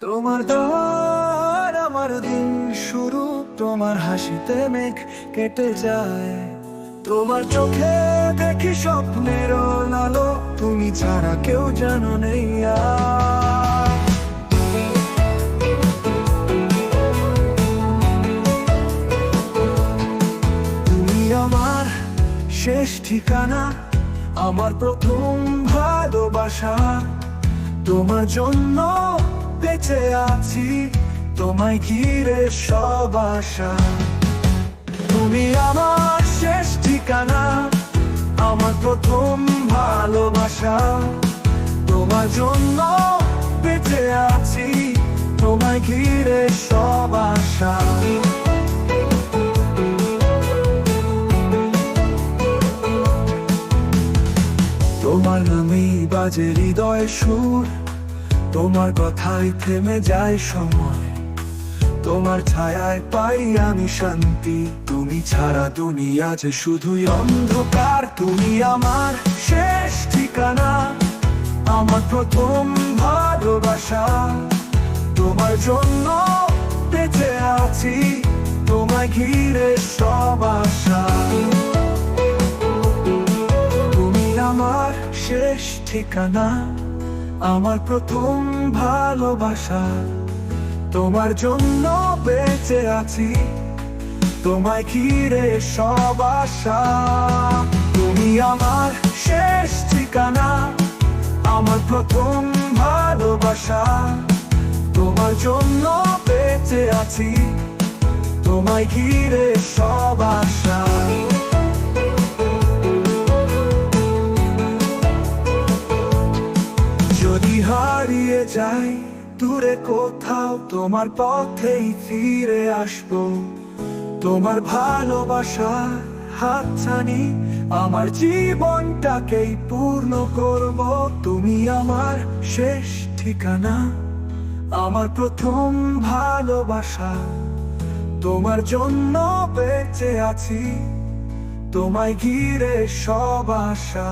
তোমার দ্বার আমার দিন শুরু, তোমার হাসিতে মেঘ কেটে যায়। তোমার চোখে দেখি স্বপ্নের আলো, তুমি ছাড়া কেউ জানো নেই তুমি আমার শেষ ঠিকানা, আমার প্রথম ভালোবাসা। তোমার জন্য বেঁচে আছি, তোমায় ঘিরে সব আশা। তুমি আমার শেষ ঠিকানা, আমার প্রথম ভালোবাসা। তোমার জন্য বেঁচে আছি, তোমায় ঘিরে সব আশা। তোমার নামেই বাজে হৃদয় সুর তোমার কথায় থেমে যায় সময়। তোমার ছায়ায় পাই আমি শান্তি। তুমি ছাড়া দুনিয়া যে শুধুই অন্ধকার, তুমি আমার শেষ ঠিকানা। আমার প্রথম ভালোবাসা। তোমার জন্য বেঁচে আছি, তোমায় ঘিরে সব আশা। তুমি আমার শেষ ঠিকানা। আমার প্রথম ভালোবাসা। তোমার জন্য বেঁচে আছি। তোমায় ঘিরে সব আশা। তুমি আমার শেষ ঠিকানা। আমার প্রথম ভালোবাসা। তোমার জন্য বেঁচে আছি। তোমায় ঘিরে সব আশা। হারিয়ে যাই, দূরে কোথাও তোমার পথেই ফিরে আসব। তোমার ভালোবাসার হাতছানি, আমার জীবনটাকেই পূর্ণ করব। তুমি আমার শেষ ঠিকানা, আমার প্রথম ভালোবাসা। তোমার জন্য বেঁচে আছি, তোমায় ঘিরে সব আশা।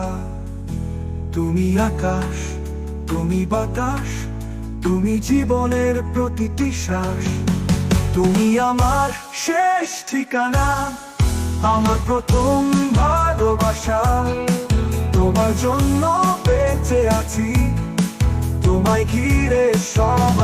তুমি আকাশ তুমি বাতাস, তুমি জীবনের প্রতিটি শ্বাস। তুমি আমার শেষ ঠিকানা, আমার প্রথম ভালোবাসা। তোমার জন্য বেঁচে আছি, তোমায় ঘিরে সব